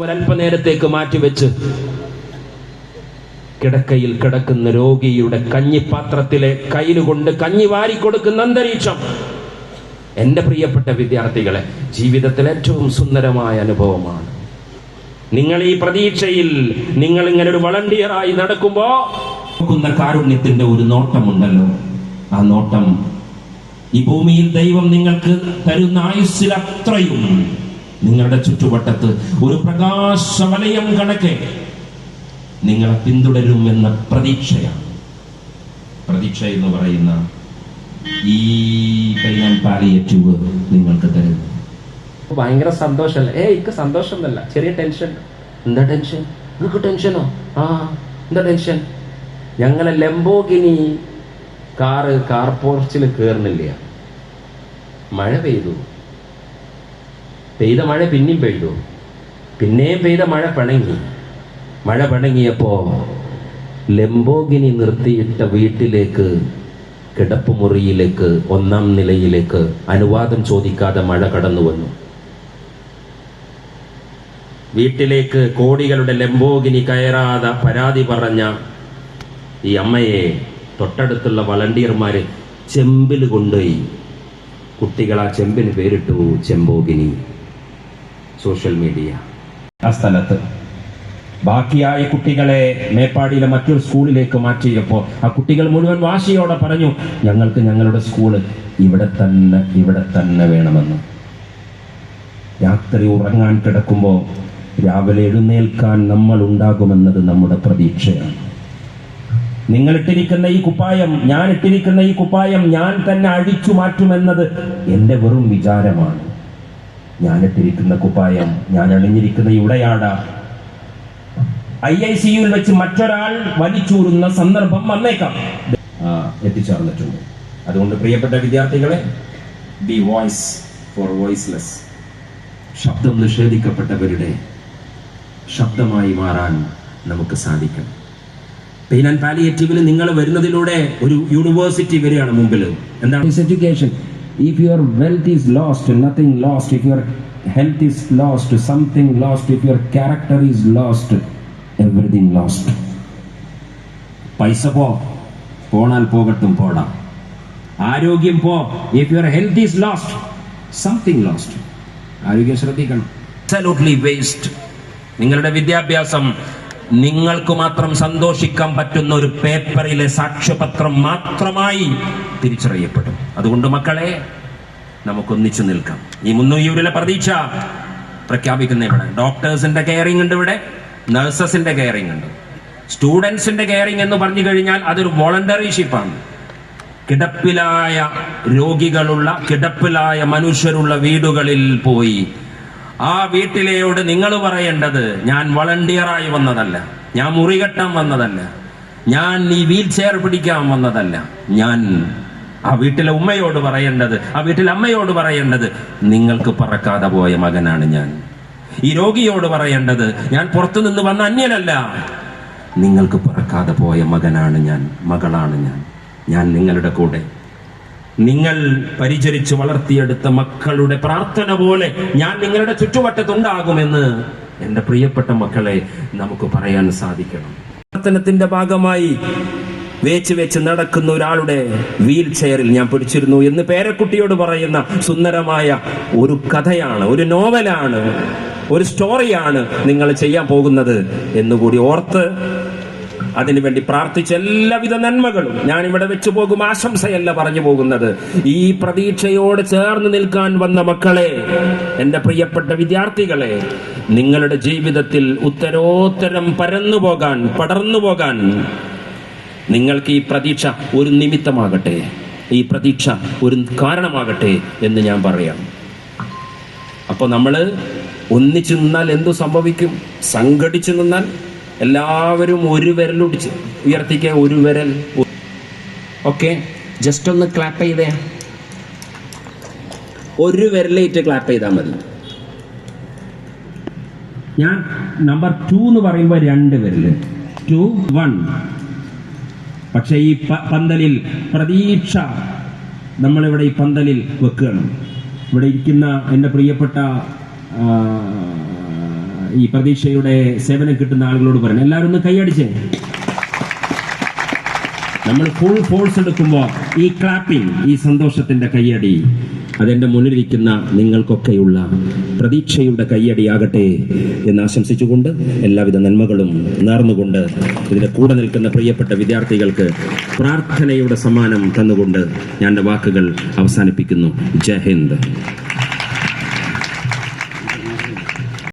ഒരല്പനേരത്തേക്ക് മാറ്റിവെച്ച് കിടക്കയിൽ കിടക്കുന്ന രോഗിയുടെ കഞ്ഞിപ്പാത്രത്തിലെ കയ്യിലുകൊണ്ട് കഞ്ഞി വാരി കൊടുക്കുന്ന അന്തരീക്ഷം. എന്റെ പ്രിയപ്പെട്ട വിദ്യാർത്ഥികളെ ജീവിതത്തിൽ ഏറ്റവും സുന്ദരമായ അനുഭവമാണ്. നിങ്ങൾ ഈ പ്രതീക്ഷയിൽ നിങ്ങൾ ഇങ്ങനെ ഒരു വളണ്ടിയറായി നടക്കുമ്പോ കാരുണ്യത്തിന്റെ ഒരു നോട്ടമുണ്ടല്ലോ. ആ നോട്ടം ഈ ഭൂമിയിൽ ദൈവം നിങ്ങൾക്ക് തരുന്ന ആയുസ്സിൽ അത്രയും നിങ്ങളുടെ ചുറ്റുവട്ടത്ത് ഒരു പ്രകാശവലയം കണക്കെ നിങ്ങളെ പിന്തുടരുമെന്ന പ്രതീക്ഷയാണ്. പ്രതീക്ഷ എന്ന് പറയുന്ന ഈ കല്യാൺ പാലിയേറ്റീവ് നിങ്ങൾക്ക് തരുന്നു. ഭയങ്കര സന്തോഷമല്ല ഏ ഇക്ക് സന്തോഷം എന്നല്ല ചെറിയ ടെൻഷൻ. എന്താ ടെൻഷൻ? നിങ്ങൾക്ക് ടെൻഷനോ? ആ എന്താ ടെൻഷൻ? ഞങ്ങളെ ലംബോഗിനി കാറ് കാർ പോർച്ചിൽ കയറുന്നില്ല മഴ പെയ്തു. പെയ്ത മഴ പിന്നെയും പെയ്തു. പിന്നെയും പെയ്ത മഴ പിണങ്ങി. മഴ പിണങ്ങിയപ്പോ ലംബോഗിനി നിർത്തിയിട്ട വീട്ടിലേക്ക് കിടപ്പുമുറിയിലേക്ക് ഒന്നാം നിലയിലേക്ക് അനുവാദം ചോദിക്കാതെ മഴ കടന്നു വന്നു. വീട്ടിലേക്ക് കോടികളുടെ ലംബോഗിനി കയറാതെ പരാതി പറഞ്ഞ ഈ അമ്മയെ തൊട്ടടുത്തുള്ള വളണ്ടിയർമാര് ചെമ്പിൽ കൊണ്ടുപോയി. കുട്ടികൾ ആ ചെമ്പിന് പേരിട്ടു ചെമ്പോഗിനി. Social media. ആ സ്ഥലത്ത്. ബാക്കിയായ കുട്ടികളെ മേപ്പാടിയിലെ മറ്റൊരു സ്കൂളിലേക്ക് മാറ്റിയപ്പോൾ ആ കുട്ടികൾ മുഴുവൻ വാശിയോടെ പറഞ്ഞു ഞങ്ങൾക്ക് ഞങ്ങളുടെ സ്കൂൾ ഇവിടെ തന്നെ ഇവിടെ തന്നെ വേണമെന്ന്. രാത്രി ഉറങ്ങാൻ കിടക്കുമ്പോൾ രാവിലെ എഴുന്നേൽക്കാൻ നമ്മൾ ഉണ്ടാകുമെന്നത് നമ്മുടെ പ്രതീക്ഷയാണ്. നിങ്ങൾ ഇട്ടിരിക്കുന്ന ഈ കുപ്പായം ഞാൻ ഇട്ടിരിക്കുന്ന ഈ കുപ്പായം ഞാൻ തന്നെ അഴിച്ചു മാറ്റുമെന്നത് എന്റെ വെറും വിചാരമാണ്. ഞാൻ ഇട്ടിരിക്കുന്ന കുപ്പായം ഞാൻ അണിഞ്ഞിരിക്കുന്ന ഇവിടെയാണ് ഐ ഐ സിയുൽ വെച്ച് മറ്റൊരാൾ വലിച്ചൂറുന്ന സന്ദർഭം വന്നേക്കാം. എത്തിച്ചേർന്നിട്ടുണ്ട്. അതുകൊണ്ട് പ്രിയപ്പെട്ട വിദ്യാർത്ഥികളെ ദി വോയിസ് ഫോർ വോയിസ്ലെസ് ശബ്ദം നിഷേധിക്കപ്പെട്ടവരുടെ ശബ്ദമായി മാറാൻ നമുക്ക് സാധിക്കും. പെയിൻ ആൻഡ് പാലിയേറ്റീവിൽ നിങ്ങൾ വരുന്നതിലൂടെ ഒരു യൂണിവേഴ്സിറ്റി വരികയാണ് മുമ്പിൽ എന്താണ്? Education if your wealth is lost nothing lost if your health is lost something lost if your character is lost everything lost പൈസ പോ പോണാൽ പോകട്ടും പോടാം ആരോഗ്യം പോ if your health is lost something lost ആരോഗ്യം ശ്രദ്ധിക്കണം അബ്സല്യൂട്ട്ലി വേസ്റ്റ് നിങ്ങളുടെ വിദ്യാഭ്യാസം നിങ്ങൾക്ക് മാത്രം സന്തോഷിക്കാൻ പറ്റുന്ന ഒരു പേപ്പറിലെ സാക്ഷ്യപത്രം മാത്രമായി തിരിച്ചറിയപ്പെടും. അതുകൊണ്ട് മക്കളെ നമുക്കൊന്നിച്ചു നിൽക്കാം. ഈ മുന്നൂയൂരിലെ പ്രതീക്ഷ പ്രഖ്യാപിക്കുന്ന ഇവിടെ. ഡോക്ടേഴ്സിന്റെ കെയറിംഗ് ഉണ്ട് ഇവിടെ നഴ്സസിന്റെ കെയറിംഗ് ഉണ്ട്. സ്റ്റുഡൻസിന്റെ കെയറിംഗ് എന്ന് പറഞ്ഞു കഴിഞ്ഞാൽ അതൊരു വോളണ്ടറിഷിപ്പാണ് കിടപ്പിലായ രോഗികളുള്ള കിടപ്പിലായ മനുഷ്യരുള്ള വീടുകളിൽ പോയി ആ വീട്ടിലെയോട് നിങ്ങൾ പറയേണ്ടത് ഞാൻ വളണ്ടിയറായി വന്നതല്ല. ഞാൻ മുറികെട്ടാൻ വന്നതല്ല. ഞാൻ ഈ വീൽ ചെയർ പിടിക്കാൻ വന്നതല്ല. ഞാൻ ആ വീട്ടിലെ ഉമ്മയോട് പറയേണ്ടത് ആ വീട്ടിലെ അമ്മയോട് പറയേണ്ടത് നിങ്ങൾക്ക് പറക്കാതെ പോയ മകനാണ് ഞാൻ. ഈ രോഗിയോട് പറയേണ്ടത് ഞാൻ പുറത്തു നിന്ന് വന്ന അന്യനല്ല. നിങ്ങൾക്ക് പറക്കാതെ പോയ മകനാണ് ഞാൻ മകളാണ് ഞാൻ. ഞാൻ നിങ്ങളുടെ കൂടെ നിങ്ങൾ പരിചരിച്ചു വളർത്തിയെടുത്ത മക്കളുടെ പ്രാർത്ഥന പോലെ ഞാൻ നിങ്ങളുടെ ചുറ്റുവട്ടത്തുണ്ടാകുമെന്ന് എന്റെ പ്രിയപ്പെട്ട മക്കളെ നമുക്ക് പറയാൻ സാധിക്കണം. പ്രാർത്ഥനത്തിന്റെ ഭാഗമായി വേച്ച് വെച്ച് നടക്കുന്ന ഒരാളുടെ വീൽ ചെയറിൽ ഞാൻ പിടിച്ചിരുന്നു എന്ന് പേരക്കുട്ടിയോട് പറയുന്ന സുന്ദരമായ ഒരു കഥയാണ് ഒരു നോവലാണ് ഒരു സ്റ്റോറിയാണ് നിങ്ങൾ ചെയ്യാൻ പോകുന്നത് എന്നുകൂടി ഓർത്ത് അതിനുവേണ്ടി പ്രാർത്ഥിച്ച എല്ലാവിധ നന്മകളും ഞാൻ ഇവിടെ വെച്ച് പോകും ആശംസയല്ല പറഞ്ഞു പോകുന്നത്. ഈ പ്രതീക്ഷയോട് ചേർന്ന് നിൽക്കാൻ വന്ന മക്കളെ എന്റെ പ്രിയപ്പെട്ട വിദ്യാർത്ഥികളെ നിങ്ങളുടെ ജീവിതത്തിൽ ഉത്തരോത്തരം പരന്നു പോകാൻ പടർന്നു പോകാൻ നിങ്ങൾക്ക് ഈ പ്രതീക്ഷ ഒരു നിമിത്തമാകട്ടെ. ഈ പ്രതീക്ഷ ഒരു കാരണമാകട്ടെ എന്ന് ഞാൻ പറയാം. അപ്പോൾ നമ്മൾ ഒന്നിച്ചു നിന്നാൽ എന്തു സംഭവിക്കും? സംഘടിച്ചു നിന്നാൽ എല്ലാവരും ഒരു വിരൽ വിരലൊടിച്ച് ഉയർത്തിക്കുക ഒരു വിരൽ ഓക്കെ ജസ്റ്റ് ഒന്ന് ക്ലാപ്പ് ചെയ്തേ. ഒരു വിരലേറ്റ് ക്ലാപ്പ് ചെയ്താൽ മതി. ഞാൻ നമ്പർ ടു എന്ന് പറയുമ്പോൾ രണ്ട് വിരൽ. ടു വൺ പക്ഷേ ഈ പന്തലിൽ പ്രതീക്ഷ നമ്മളിവിടെ ഈ പന്തലിൽ വെക്കുകയാണ്. ഇവിടെ ഇരിക്കുന്ന എന്റെ പ്രിയപ്പെട്ട ഈ പ്രതീക്ഷയുടെ സേവനം കിട്ടുന്ന ആളുകളോട് പറഞ്ഞു എല്ലാവരും ഒന്ന് കൈയടിച്ചേ. നമ്മൾ ഫുൾ ഫോഴ്സ് എടുക്കുമ്പോൾ ഈ ക്ലാപ്പിംഗ് ഈ സന്തോഷത്തിന്റെ കയ്യടി അതെന്റെ മുന്നിലിരിക്കുന്ന നിങ്ങൾക്കൊക്കെയുള്ള പ്രതീക്ഷയുടെ കയ്യടിയാകട്ടെ എന്ന് ആശംസിച്ചുകൊണ്ട് എല്ലാവിധ നന്മകളും നേർന്നുകൊണ്ട് ഇതിന്റെ കൂടെ നിൽക്കുന്ന പ്രിയപ്പെട്ട വിദ്യാർത്ഥികൾക്ക് പ്രാർത്ഥനയുടെ സമ്മാനം തന്നുകൊണ്ട് ഞാൻ വാക്കുകൾ അവസാനിപ്പിക്കുന്നു. ജയ് ഹിന്ദ്.